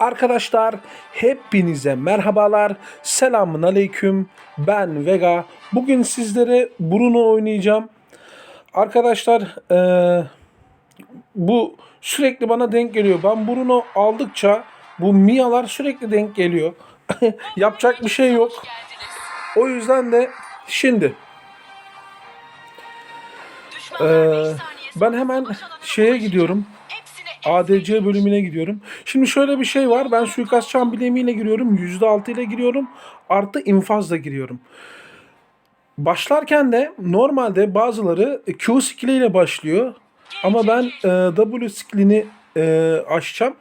Arkadaşlar hepinize merhabalar. Selamun aleyküm. Ben Vega. Bugün sizlere Bruno oynayacağım. Arkadaşlar eee, bu sürekli bana denk geliyor. Ben Bruno aldıkça bu Mia'lar sürekli denk geliyor. Yapacak bir şey yok. O yüzden de şimdi eee, ben hemen şeye gidiyorum. ADC bölümüne gidiyorum. Şimdi şöyle bir şey var. Ben suikastçı bilemiyle giriyorum. %6 ile giriyorum. Artı infazla giriyorum. Başlarken de normalde bazıları Q skilliyle başlıyor. Ama ben e, W skillini e, açacağım.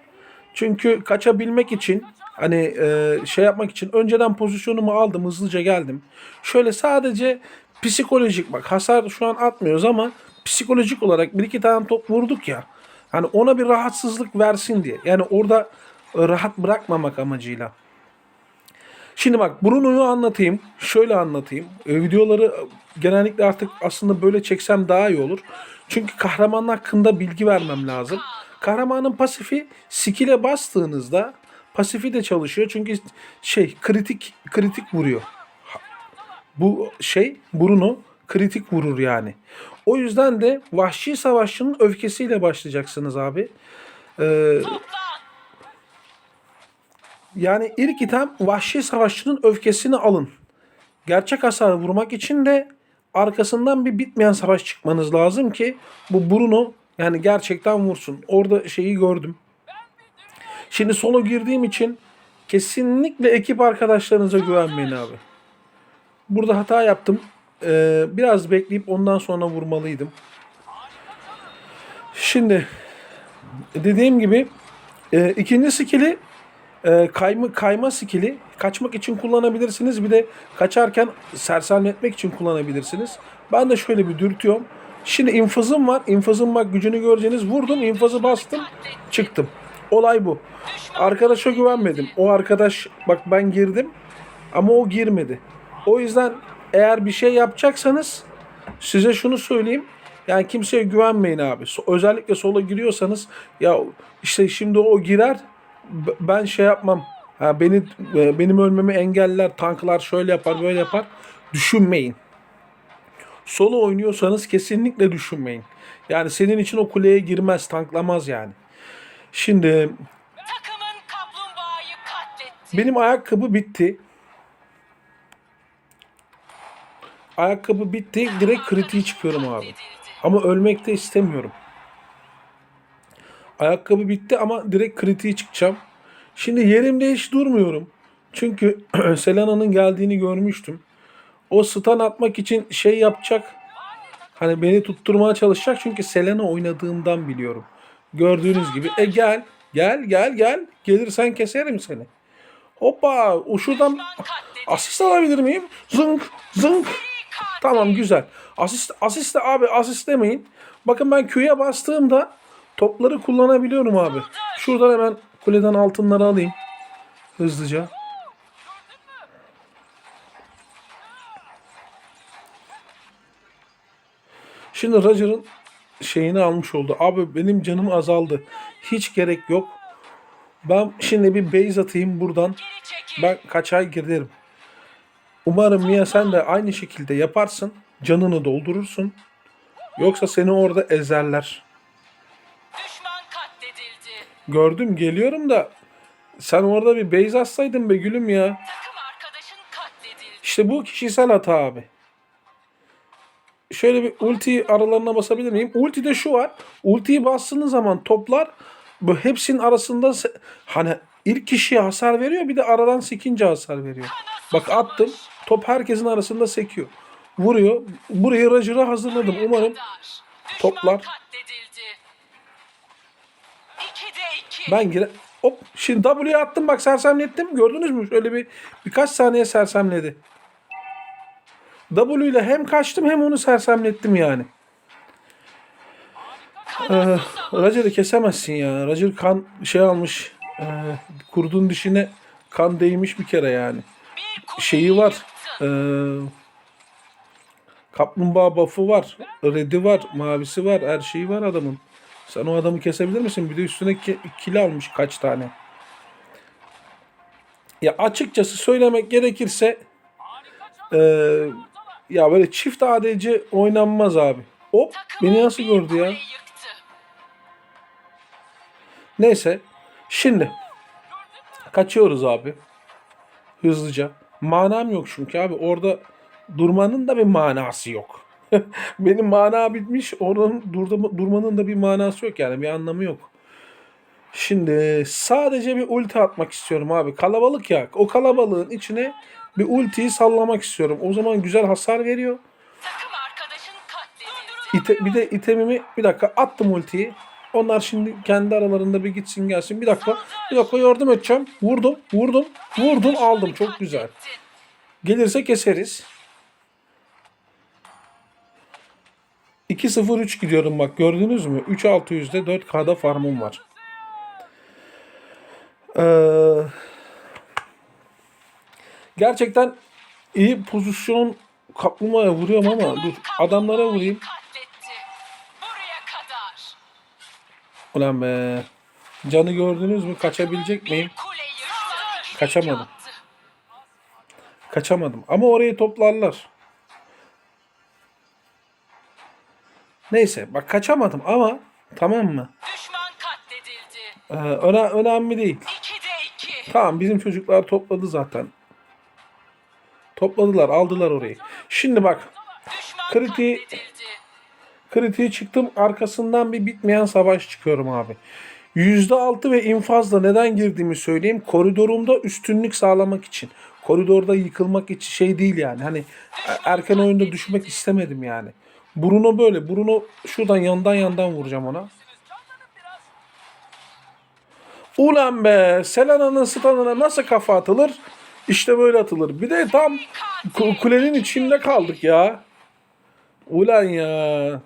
Çünkü kaçabilmek için hani e, şey yapmak için önceden pozisyonumu aldım hızlıca geldim. Şöyle sadece psikolojik bak hasar şu an atmıyoruz ama psikolojik olarak bir iki tane top vurduk ya. Hani ona bir rahatsızlık versin diye. Yani orada e, rahat bırakmamak amacıyla. Şimdi bak Bruno'yu anlatayım. Şöyle anlatayım. E, videoları e, genellikle artık aslında böyle çeksem daha iyi olur. Çünkü kahramanın hakkında bilgi vermem lazım. Kahramanın pasifi skill'e bastığınızda pasifi de çalışıyor. Çünkü şey kritik kritik vuruyor. Bu şey Bruno kritik vurur yani. O yüzden de vahşi savaşçının öfkesiyle başlayacaksınız abi. Ee, yani ilk item vahşi savaşçının öfkesini alın. Gerçek hasar vurmak için de arkasından bir bitmeyen savaş çıkmanız lazım ki bu Bruno yani gerçekten vursun. Orada şeyi gördüm. Şimdi solo girdiğim için kesinlikle ekip arkadaşlarınıza güvenmeyin abi. Burada hata yaptım. Ee, biraz bekleyip ondan sonra vurmalıydım. Şimdi dediğim gibi e, ikinci skill'i e, kayma, kayma skill'i kaçmak için kullanabilirsiniz. Bir de kaçarken sersemletmek için kullanabilirsiniz. Ben de şöyle bir dürtüyorum. Şimdi infazım var. İnfazın bak gücünü göreceğiniz. Vurdum, infazı bastım, çıktım. Olay bu. Arkadaşa güvenmedim. O arkadaş bak ben girdim ama o girmedi. O yüzden eğer bir şey yapacaksanız size şunu söyleyeyim. Yani kimseye güvenmeyin abi. Özellikle sola giriyorsanız ya işte şimdi o girer ben şey yapmam. Ha beni e, benim ölmemi engeller, tanklar şöyle yapar, böyle yapar. Düşünmeyin. Solo oynuyorsanız kesinlikle düşünmeyin. Yani senin için o kuleye girmez, tanklamaz yani. Şimdi benim ayakkabı bitti. Ayakkabı bitti. Direkt kritiğe çıkıyorum abi. Ama ölmek de istemiyorum. Ayakkabı bitti ama direkt kritiğe çıkacağım. Şimdi yerimde hiç durmuyorum. Çünkü Selena'nın geldiğini görmüştüm. O stun atmak için şey yapacak. Hani beni tutturmaya çalışacak. Çünkü Selena oynadığımdan biliyorum. Gördüğünüz gibi. E gel. Gel gel gel. Gelirsen keserim seni. Hoppa. O şuradan asist alabilir miyim? Zınk zınk. Tamam güzel. Asist, asist de abi asist demeyin. Bakın ben Q'ya bastığımda topları kullanabiliyorum abi. Şuradan hemen kuleden altınları alayım. Hızlıca. Şimdi Roger'ın şeyini almış oldu. Abi benim canım azaldı. Hiç gerek yok. Ben şimdi bir base atayım buradan. Ben kaç ay giderim. Umarım Mia sen de aynı şekilde yaparsın. Canını doldurursun. Yoksa seni orada ezerler. Düşman katledildi. Gördüm geliyorum da sen orada bir base atsaydın be gülüm ya. İşte bu kişisel hata abi. Şöyle bir ulti aralarına basabilir miyim? Ultide şu var. Ultiyi bastığınız zaman toplar bu hepsinin arasında hani ilk kişiye hasar veriyor bir de aradan sekince hasar veriyor. Bak attım. Top herkesin arasında sekiyor. Vuruyor. Burayı Roger'a hazırladım. Umarım toplar. ben gire... Hop. Şimdi W'ye attım bak sersemlettim. Gördünüz mü? Şöyle bir birkaç saniye sersemledi. W ile hem kaçtım hem onu sersemlettim yani. Ee, Roger'ı kesemezsin ya. Roger kan şey almış. Ee, kurdun dişine kan değmiş bir kere yani. Şeyi var. Ee, kaplumbağa buff'ı var. Red'i var. Mavisi var. Her şeyi var adamın. Sen o adamı kesebilir misin? Bir de üstüne ki, kill almış kaç tane. Ya açıkçası söylemek gerekirse eee, ya böyle çift ADC oynanmaz abi. Hop beni nasıl gördü ya? Neyse. Şimdi kaçıyoruz abi. Hızlıca. Manam yok çünkü abi. Orada durmanın da bir manası yok. Benim mana bitmiş. Onun durma- durmanın da bir manası yok yani. Bir anlamı yok. Şimdi sadece bir ulti atmak istiyorum abi. Kalabalık ya. O kalabalığın içine bir ultiyi sallamak istiyorum. O zaman güzel hasar veriyor. İte, bir de itemimi bir dakika attım ultiyi. Onlar şimdi kendi aralarında bir gitsin gelsin. Bir dakika. Bir dakika yardım edeceğim. Vurdum. Vurdum. Vurdum aldım. Çok güzel. Gelirse keseriz. 2-0-3 gidiyorum bak gördünüz mü? 3600'de 4K'da farmım var. Ee, gerçekten iyi pozisyon kaplumbağaya vuruyorum ama dur adamlara vurayım. Ulan be. Canı gördünüz mü? Kaçabilecek miyim? Kaçamadım. Kaçamadım. Ama orayı toplarlar. Neyse bak kaçamadım ama tamam mı? Ee, öne- önemli değil. 2'de 2. Tamam bizim çocuklar topladı zaten. Topladılar aldılar orayı. Şimdi bak katledildi. Kritiğe çıktım arkasından bir bitmeyen savaş çıkıyorum abi. %6 ve infazla neden girdiğimi söyleyeyim. Koridorumda üstünlük sağlamak için. Koridorda yıkılmak için şey değil yani. Hani erken oyunda düşmek istemedim yani. Bruno böyle. Bruno şuradan yandan yandan vuracağım ona. Ulan be Selena'nın stun'ına nasıl kafa atılır? İşte böyle atılır. Bir de tam ku- kulenin içinde kaldık ya. Ulan ya.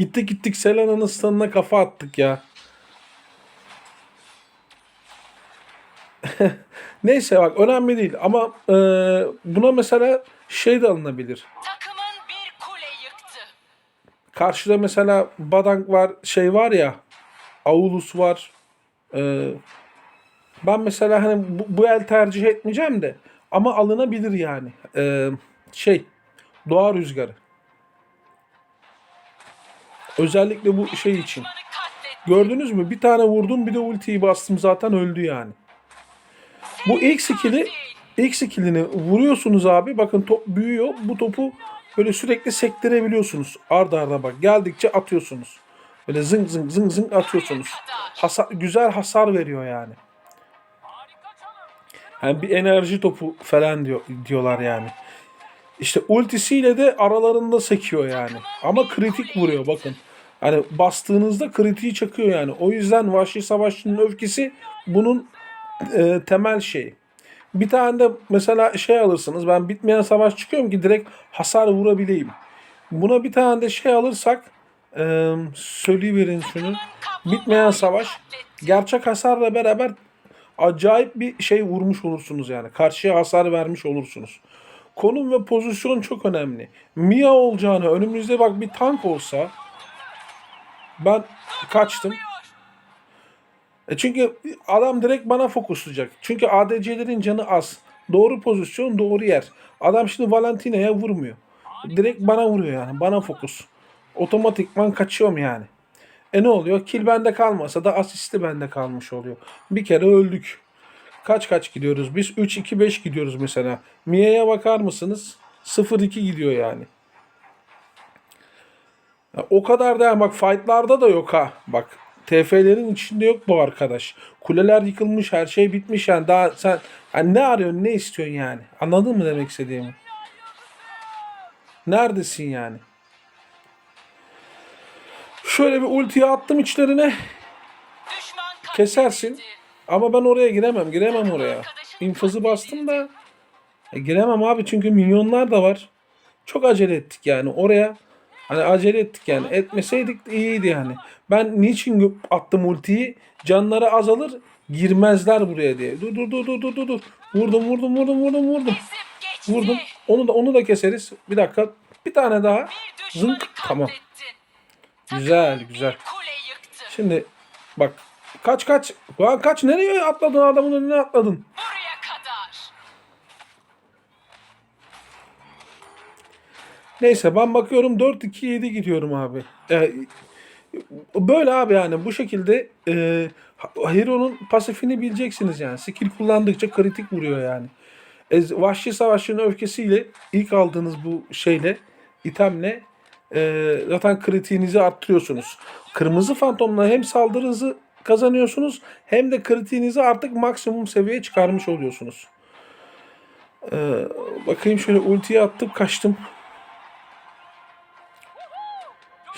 Gittik gittik Selena'nın stun'ına kafa attık ya. Neyse bak önemli değil ama e, buna mesela şey de alınabilir. Takımın bir kule yıktı. Karşıda mesela Badang var, şey var ya, Aulus var. Ee, ben mesela hani bu, bu el tercih etmeyeceğim de ama alınabilir yani. Ee, şey, doğa rüzgarı. Özellikle bu şey için. Gördünüz mü? Bir tane vurdum bir de ultiyi bastım zaten öldü yani. Bu ilk skill'i ilk skill'ini vuruyorsunuz abi. Bakın top büyüyor. Bu topu böyle sürekli sektirebiliyorsunuz. Arda arda bak. Geldikçe atıyorsunuz. Böyle zıng zıng zıng zıng atıyorsunuz. Hasar, güzel hasar veriyor yani. Yani bir enerji topu falan diyor diyorlar yani. İşte ultisiyle de aralarında sekiyor yani. Ama kritik vuruyor bakın. Hani bastığınızda kritiği çakıyor yani. O yüzden Vahşi Savaşçı'nın öfkesi bunun e, temel şeyi. Bir tane de mesela şey alırsınız. Ben bitmeyen savaş çıkıyorum ki direkt hasar vurabileyim. Buna bir tane de şey alırsak e, söyleyiverin şunu. Bitmeyen savaş gerçek hasarla beraber acayip bir şey vurmuş olursunuz yani. Karşıya hasar vermiş olursunuz. Konum ve pozisyon çok önemli. Mia olacağını önümüzde bak bir tank olsa ben kaçtım. E çünkü adam direkt bana fokuslayacak. Çünkü ADC'lerin canı az. Doğru pozisyon, doğru yer. Adam şimdi Valentina'ya vurmuyor. Direkt bana vuruyor yani. Bana fokus. Otomatikman kaçıyorum yani. E ne oluyor? Kill bende kalmasa da asisti bende kalmış oluyor. Bir kere öldük. Kaç kaç gidiyoruz? Biz 3-2-5 gidiyoruz mesela. Mia'ya bakar mısınız? 0-2 gidiyor yani. O kadar da bak fightlarda da yok ha. Bak TF'lerin içinde yok bu arkadaş. Kuleler yıkılmış, her şey bitmiş yani daha sen yani ne arıyorsun, ne istiyorsun yani? Anladın mı demek istediğimi? Neredesin yani? Şöyle bir ultiyi attım içlerine. Kesersin. Ama ben oraya giremem. Giremem oraya. İnfazı bastım da e, giremem abi çünkü milyonlar da var. Çok acele ettik yani oraya. Hani acele ettik yani. Etmeseydik iyiydi yani. Ben niçin attım ultiyi? Canları azalır. Girmezler buraya diye. Dur dur dur dur dur dur. Vurdum vurdum vurdum vurdum vurdum. Vurdum. Onu da onu da keseriz. Bir dakika. Bir tane daha. Zınk. Tamam. Güzel güzel. Şimdi bak Kaç kaç. Lan kaç nereye atladın adamın önüne atladın. Buraya kadar. Neyse ben bakıyorum 4-2-7 gidiyorum abi. Ee, böyle abi yani bu şekilde e, Hero'nun pasifini bileceksiniz yani. Skill kullandıkça kritik vuruyor yani. E, Vahşi Savaşçı'nın öfkesiyle ilk aldığınız bu şeyle itemle e, zaten kritiğinizi arttırıyorsunuz. Kırmızı fantomla hem saldırı hızı kazanıyorsunuz hem de kritiğinizi artık maksimum seviyeye çıkarmış oluyorsunuz. Ee, bakayım şöyle ultiyi attım kaçtım.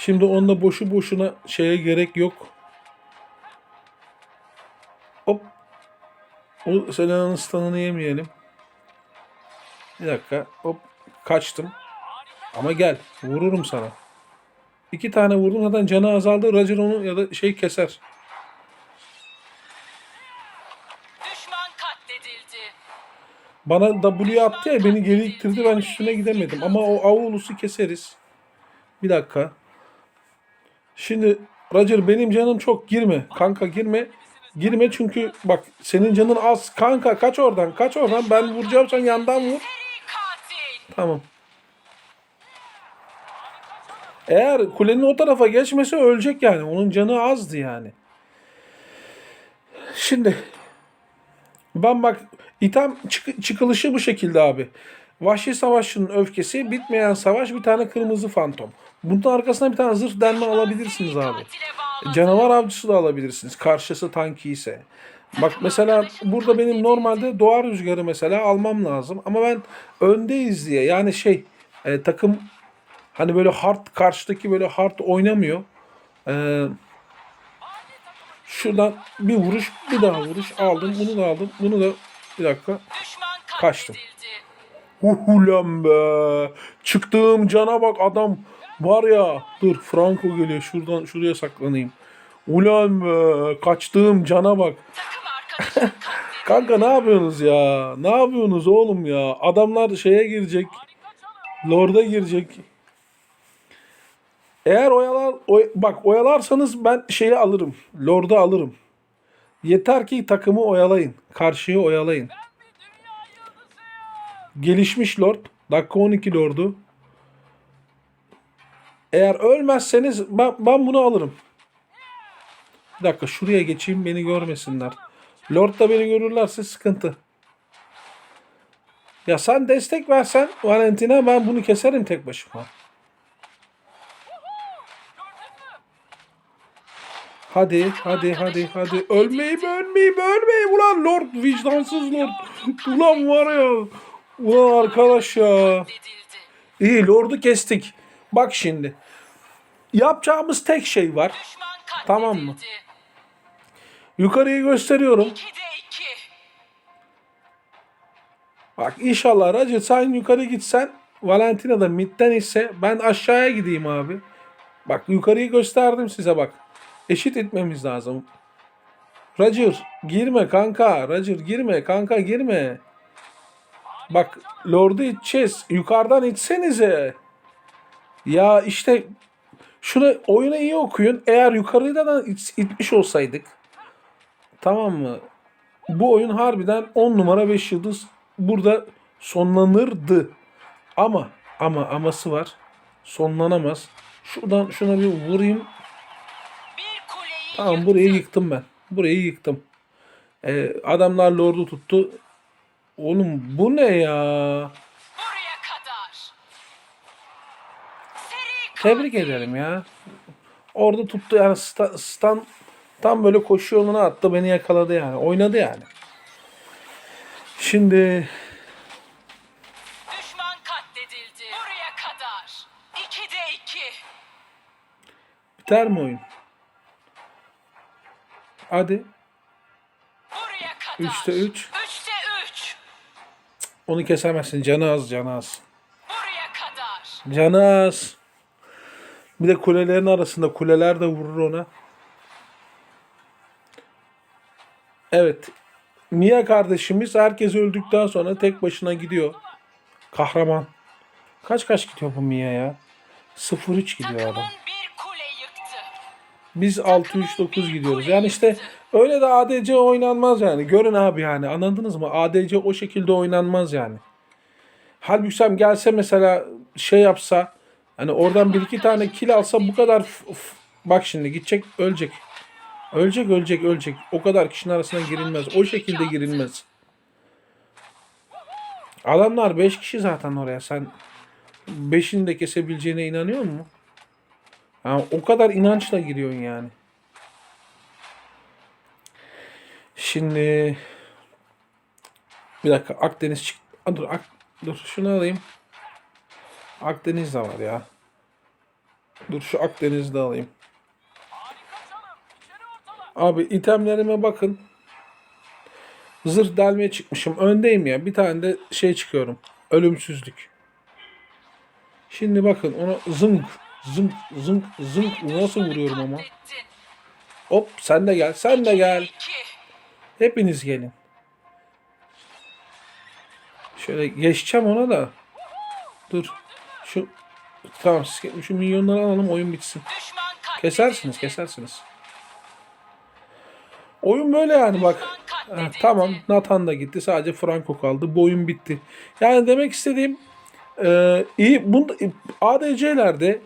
Şimdi onda boşu boşuna şeye gerek yok. Hop. O Selena'nın stun'ını yemeyelim. Bir dakika. Hop. Kaçtım. Ama gel. Vururum sana. İki tane vurdum zaten canı azaldı. Roger onu ya da şey keser. Düşman katledildi. Bana W attı ya beni geri ittirdi ben üstüne gidemedim. Ama o Aulus'u keseriz. Bir dakika. Şimdi Roger benim canım çok girme. Kanka girme. Girme çünkü bak senin canın az. Kanka kaç oradan kaç oradan. Ben vuracağım sen yandan vur. Tamam. Eğer kulenin o tarafa geçmese ölecek yani. Onun canı azdı yani. Şimdi ben bak item çık- çıkılışı bu şekilde abi. Vahşi Savaşçı'nın öfkesi, bitmeyen savaş, bir tane kırmızı fantom. Bunun arkasına bir tane zırh delme alabilirsiniz abi. Canavar avcısı da alabilirsiniz. Karşısı tanki ise. Bak mesela burada benim normalde doğa rüzgarı mesela almam lazım. Ama ben öndeyiz diye yani şey e, takım hani böyle hard karşıdaki böyle hard oynamıyor. E, şuradan bir vuruş bir daha vuruş aldım. Bunu da aldım. Bunu da bir dakika. Kaçtım. Ulan be. Çıktığım cana bak adam var ya. Dur Franco geliyor. Şuradan şuraya saklanayım. Ulan be. Kaçtığım cana bak. Kanka ne yapıyorsunuz ya? Ne yapıyorsunuz oğlum ya? Adamlar şeye girecek. Lord'a girecek. Eğer oyalar oy- bak oyalarsanız ben şeyi alırım. Lord'u alırım. Yeter ki takımı oyalayın. Karşıyı oyalayın. Gelişmiş Lord. Dakika 12 Lord'u. Eğer ölmezseniz ben, ben bunu alırım. Bir dakika şuraya geçeyim beni görmesinler. Lord da beni görürlerse sıkıntı. Ya sen destek versen Valentina ben bunu keserim tek başıma. Hadi hadi hadi hadi ölmeyeyim ölmeyeyim ölmeyeyim ulan Lord vicdansız Lord. Ulan var ya. Ulan arkadaş ya. İyi Lord'u kestik. Bak şimdi. Yapacağımız tek şey var. Tamam mı? Yukarıyı gösteriyorum. 2'de 2. Bak inşallah Roger sen yukarı gitsen Valentina da midden ise ben aşağıya gideyim abi. Bak yukarıyı gösterdim size bak. Eşit etmemiz lazım. Roger girme kanka. Roger girme kanka girme. Bak Lord'u iteceğiz. Yukarıdan itsenize. Ya işte şunu oyunu iyi okuyun. Eğer yukarıda da it- itmiş olsaydık tamam mı? bu oyun harbiden 10 numara 5 yıldız burada sonlanırdı. Ama ama aması var. Sonlanamaz. Şuradan şuna bir vurayım. Tamam burayı yıktım ben. Burayı yıktım. Ee, adamlar lordu tuttu. Oğlum bu ne ya? Buraya kadar. Seri Tebrik ederim ya. Orada tuttu yani sta- stan tam böyle koşu yoluna attı beni yakaladı yani. Oynadı yani. Şimdi Düşman katledildi. Buraya kadar. 2'de 2. biter mi oyun? Hadi. Buraya kadar. Üçte üç. 3'te 3. Onu kesemezsin. Canı az, canı az. Buraya kadar. Canı az. Bir de kulelerin arasında kuleler de vurur ona. Evet. Mia kardeşimiz herkes öldükten sonra tek başına gidiyor. Kahraman. Kaç kaç gidiyor bu Mia ya? 0-3 gidiyor adam. Biz 6-3-9 gidiyoruz. Yani işte öyle de ADC oynanmaz yani. Görün abi yani anladınız mı? ADC o şekilde oynanmaz yani. Halbuki gelse mesela şey yapsa hani oradan bir iki tane kill alsa bu kadar bak şimdi gidecek ölecek. Ölecek ölecek ölecek. O kadar kişinin arasına girilmez. O şekilde girilmez. Adamlar 5 kişi zaten oraya. Sen 5'ini de kesebileceğine inanıyor musun? Ha, o kadar inançla giriyorsun yani. Şimdi bir dakika Akdeniz çık. Dur, Ak- dur şunu alayım. Akdeniz de var ya. Dur şu Akdeniz'de alayım. Abi itemlerime bakın. Zırh delmeye çıkmışım. Öndeyim ya. Bir tane de şey çıkıyorum. Ölümsüzlük. Şimdi bakın ona zınk zınk zınk zınk nasıl vuruyorum ama. Hop sen de gel. Sen de gel. Hepiniz gelin. Şöyle geçeceğim ona da. Dur. Şu tamam şu milyonları alalım oyun bitsin. Kesersiniz kesersiniz. Oyun böyle yani bak. Ha, tamam Nathan da gitti. Sadece Franco kaldı. Bu oyun bitti. Yani demek istediğim e, iyi bunda, ADC'lerde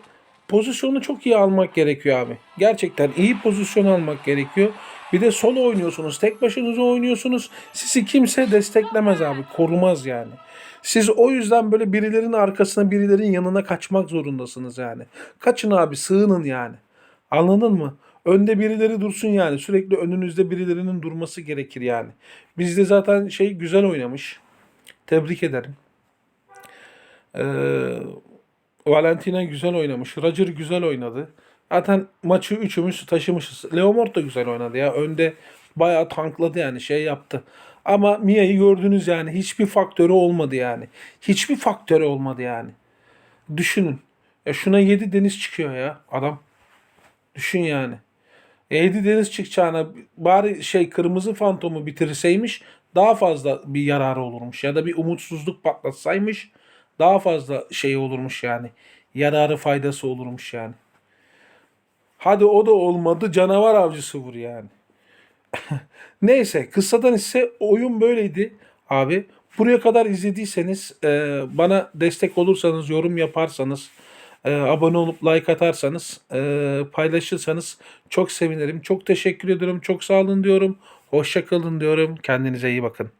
pozisyonu çok iyi almak gerekiyor abi. Gerçekten iyi pozisyon almak gerekiyor. Bir de solo oynuyorsunuz. Tek başınıza oynuyorsunuz. Sizi kimse desteklemez abi. Korumaz yani. Siz o yüzden böyle birilerinin arkasına birilerinin yanına kaçmak zorundasınız yani. Kaçın abi sığının yani. Anladın mı? Önde birileri dursun yani. Sürekli önünüzde birilerinin durması gerekir yani. Bizde zaten şey güzel oynamış. Tebrik ederim. Ee, Valentina güzel oynamış. Roger güzel oynadı. Zaten maçı üçümüz taşımışız. Leomord da güzel oynadı ya. Önde bayağı tankladı yani şey yaptı. Ama Mia'yı gördünüz yani. Hiçbir faktörü olmadı yani. Hiçbir faktörü olmadı yani. Düşünün. Ya şuna 7 deniz çıkıyor ya adam. Düşün yani. 7 deniz çıkacağına bari şey kırmızı fantomu bitirseymiş daha fazla bir yararı olurmuş. Ya da bir umutsuzluk patlatsaymış daha fazla şey olurmuş yani. Yararı faydası olurmuş yani. Hadi o da olmadı canavar avcısı vur yani. Neyse kıssadan ise oyun böyleydi abi. Buraya kadar izlediyseniz e, bana destek olursanız yorum yaparsanız e, abone olup like atarsanız e, paylaşırsanız çok sevinirim. Çok teşekkür ediyorum. Çok sağ olun diyorum. Hoşça kalın diyorum. Kendinize iyi bakın.